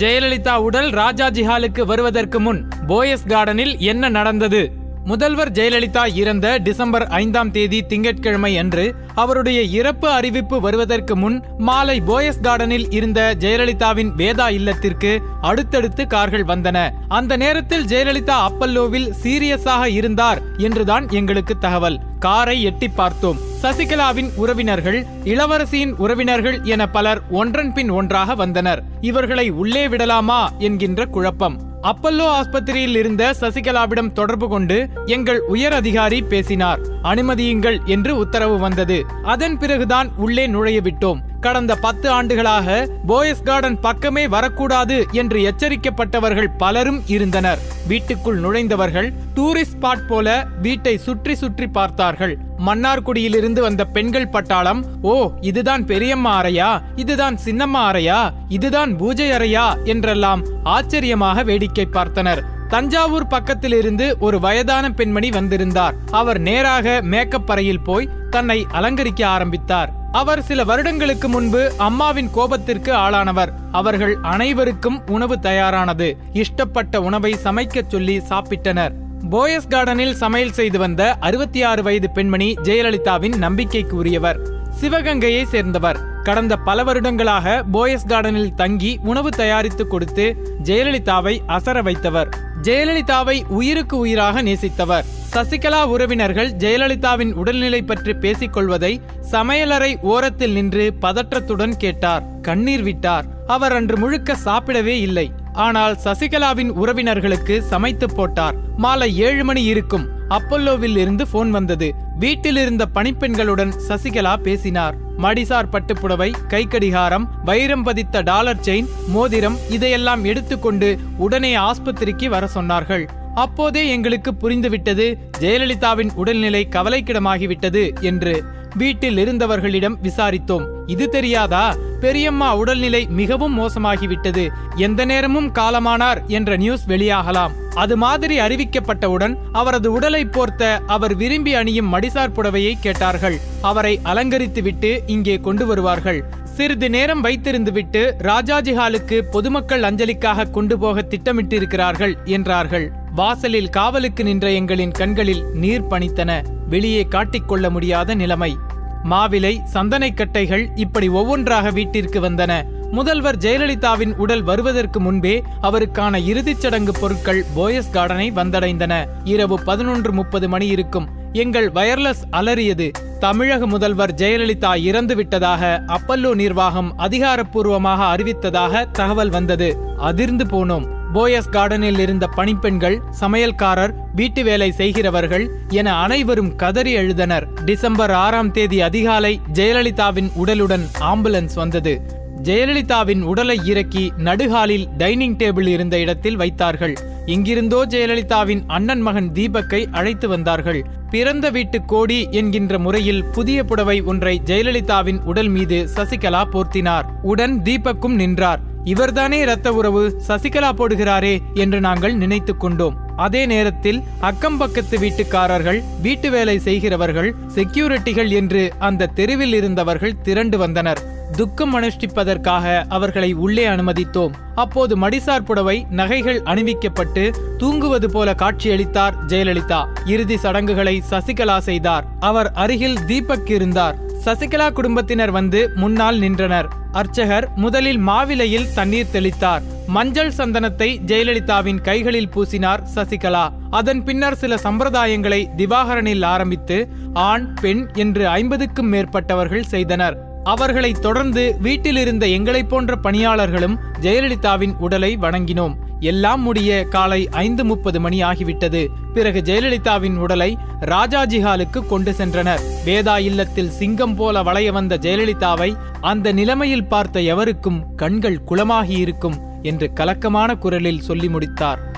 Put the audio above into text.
ஜெயலலிதா உடல் ராஜாஜி ஹாலுக்கு வருவதற்கு முன் போயஸ் கார்டனில் என்ன நடந்தது? முதல்வர் ஜெயலலிதா இறந்த டிசம்பர் ஐந்தாம் தேதி திங்கட்கிழமை அன்று அவருடைய இறப்பு அறிவிப்பு வருவதற்கு முன் மாலை போயஸ் கார்டனில் இருந்த ஜெயலலிதாவின் வேதா இல்லத்திற்கு அடுத்தடுத்து கார்கள் வந்தன. அந்த நேரத்தில் ஜெயலலிதா அப்பல்லோவில் சீரியஸாக இருந்தார் என்றுதான் எங்களுக்கு தகவல். காரை எட்டி பார்த்தோம். சசிகலாவின் உறவினர்கள் இளவரசியின் உறவினர்கள் என பலர் ஒன்றன் பின் ஒன்றாக வந்தனர். இவர்களை உள்ளே விடலாமா என்கின்ற குழப்பம். அப்பல்லோ ஆஸ்பத்திரியில் இருந்த சசிகலாவிடம் தொடர்பு கொண்டு எங்கள் உயர் அதிகாரி பேசினார். அனுமதியுங்கள் என்று உத்தரவு வந்தது. அதன் பிறகுதான் உள்ளே நுழைய விட்டோம். கடந்த பத்து ஆண்டுகளாக போயஸ் கார்டன் பக்கமே வரக்கூடாது என்று எச்சரிக்கப்பட்டவர்கள் பலரும் இருந்தனர். வீட்டுக்குள் நுழைந்தவர்கள் டூரிஸ்ட் ஸ்பாட் போல வீட்டை சுற்றி சுற்றி பார்த்தார்கள். மன்னார்குடியிலிருந்து வந்த பெண்கள் பட்டாளம் ஓ இதுதான் பெரியம்மா அறையா? இதுதான் சின்னம்மா அறையா? இதுதான் பூஜை அறையா? என்றெல்லாம் ஆச்சரியமாக வேடிக்கை பார்த்தனர். தஞ்சாவூர் பக்கத்திலிருந்து ஒரு வயதான பெண்மணி வந்திருந்தார். அவர் நேராக மேக்கப் அறையில் போய் தன்னை அலங்கரிக்க ஆரம்பித்தார். அவர் சில வருடங்களுக்கு முன்பு அம்மாவின் கோபத்திற்கு ஆளானவர். அவர்கள் அனைவருக்கும் உணவு தயாரானது. இஷ்டப்பட்ட உணவை சமைக்கச் சொல்லி சாப்பிட்டனர். போயஸ் கார்டனில் சமையல் செய்து வந்த அறுபத்தி ஆறு வயது பெண்மணி ஜெயலலிதாவின் நம்பிக்கைக்கு உரியவர் சிவகங்கையை சேர்ந்தவர். கடந்த பல வருடங்களாக போயஸ் கார்டனில் தங்கி உணவு தயாரித்து கொடுத்து ஜெயலலிதாவை அசர வைத்தவர். ஜெயலலிதாவை உயிருக்கு உயிராக நேசித்தவர். சசிகலா உறவினர்கள் ஜெயலலிதாவின் உடல்நிலை பற்றி பேசிக் கொள்வதை சமையலறை ஓரத்தில் நின்று பதற்றத்துடன் கேட்டார். கண்ணீர் விட்டார். அவர் அன்று முழுக்க சாப்பிடவே இல்லை. ஆனால் சசிகலாவின் உறவினர்களுக்கு சமைத்து போட்டார். மாலை ஏழு மணி இருக்கும். அப்பல்லோவில் இருந்து போன் வந்தது. வீட்டில் இருந்த பணிப்பெண்களுடன் சசிகலா பேசினார். மடிசார் பட்டுப்புடவை கைக்கடிகாரம் வைரம் பதித்த டாலர் செயின் மோதிரம் இதையெல்லாம் எடுத்துக்கொண்டு உடனே ஆஸ்பத்திரிக்கு வர சொன்னார்கள். அப்போதே எங்களுக்கு புரிந்துவிட்டது ஜெயலலிதாவின் உடல்நிலை கவலைக்கிடமாகிவிட்டது என்று வீட்டில் இருந்தவர்களிடம் விசாரித்தோம். இது தெரியாதா? பெரியம்மா உடல்நிலை மிகவும் மோசமாகிவிட்டது. எந்த நேரமும் காலமானார் என்ற நியூஸ் வெளியாகலாம். அது மாதிரி அறிவிக்கப்பட்டவுடன் அவரது உடலை போர்த்த அவர் விரும்பி அணியும் மடிசார் புடவையை கேட்டார்கள். அவரை அலங்கரித்துவிட்டு இங்கே கொண்டு வருவார்கள். சிறிது நேரம் வைத்திருந்துவிட்டு ராஜாஜி ஹாலுக்கு பொதுமக்கள் அஞ்சலிக்காக கொண்டு போக திட்டமிட்டிருக்கிறார்கள் என்றார்கள். வாசலில் காவலுக்கு நின்ற எங்களின் கண்களில் நீர் பணித்தன வெளியே காட்டிக்கொள்ள முடியாத நிலைமை. மாவிலை சந்தனைக்கட்டைகள் இப்படி ஒவ்வொன்றாக வீட்டிற்கு வந்தன. முதல்வர் ஜெயலலிதாவின் உடல் வருவதற்கு முன்பே அவருக்கான இறுதிச் சடங்கு பொருட்கள் போயஸ் கார்டனை வந்தடைந்தன. இரவு பதினொன்று முப்பது மணி இருக்கும். எங்கள் வயர்லெஸ் அலறியது. தமிழக முதல்வர் ஜெயலலிதா இறந்து விட்டதாக அப்பல்லோ நிர்வாகம் அதிகாரப்பூர்வமாக அறிவித்ததாக தகவல் வந்தது. அதிர்ந்து போனோம். போயஸ் கார்டனில் இருந்த பணிப்பெண்கள் சமையல்காரர் வீட்டு வேலை செய்கிறவர்கள் என அனைவரும் கதறி எழுதனர் டிசம்பர் ஆறாம் தேதி அதிகாலை ஜெயலலிதாவின் உடலுடன் ஆம்புலன்ஸ் வந்தது. ஜெயலலிதாவின் உடலை இறக்கி நடுகாலில் டைனிங் டேபிள் இருந்த இடத்தில் வைத்தார்கள். இங்கிருந்தோ ஜெயலலிதாவின் அண்ணன் மகன் தீபக்கை அழைத்து வந்தார்கள். பிறந்த வீட்டு கோடி என்கின்ற முறையில் புதிய புடவை ஒன்றை ஜெயலலிதாவின் உடல் மீது சசிகலா போர்த்தினார். உடன் தீபக்கும் நின்றார். இவர்தானே இரத்த உறவு சசிகலா போடுகிறாரே என்று நாங்கள் நினைத்துக் கொண்டோம். அதே நேரத்தில் அக்கம் பக்கத்து வீட்டுக்காரர்கள் வீட்டு வேலை செய்கிறவர்கள் செக்யூரிட்டிகள் என்று அந்த தெருவில் இருந்தவர்கள் திரண்டு வந்தனர். துக்கம் அனுஷ்டிப்பதற்காக அவர்களை உள்ளே அனுமதித்தோம். அப்போது மடிசார் புடவை நகைகள் அணிவிக்கப்பட்டு தூங்குவது போல காட்சியளித்தார் ஜெயலலிதா. இறுதி சடங்குகளை சசிகலா செய்தார். அவர் அருகில் தீபக் இருந்தார். சசிகலா குடும்பத்தினர் வந்து முன்னால் நின்றனர். அர்ச்சகர் முதலில் மாவிலையில் தண்ணீர் தெளித்தார். மஞ்சள் சந்தனத்தை ஜெயலலிதாவின் கைகளில் பூசினார் சசிகலா. அதன் பின்னர் சில சம்பிரதாயங்களை திவாகரனில் ஆரம்பித்து ஆண் பெண் என்று ஐம்பதுக்கும் மேற்பட்டவர்கள் செய்தனர். அவர்களை தொடர்ந்து வீட்டில் இருந்த எங்களைப் போன்ற பணியாளர்களும் ஜெயலலிதாவின் உடலை வணங்கினோம். எல்லாம் முடிய காலை ஐந்து முப்பது மணி ஆகிவிட்டது. பிறகு ஜெயலலிதாவின் உடலை ராஜாஜி ஹாலுக்கு கொண்டு சென்றனர். வேதா இல்லத்தில் சிங்கம் போல வளைய வந்த ஜெயலலிதாவை அந்த நிலைமையில் பார்த்த எவருக்கும் கண்கள் குளமாகி இருக்கும் என்று கலக்கமான குரலில் சொல்லி முடித்தார்.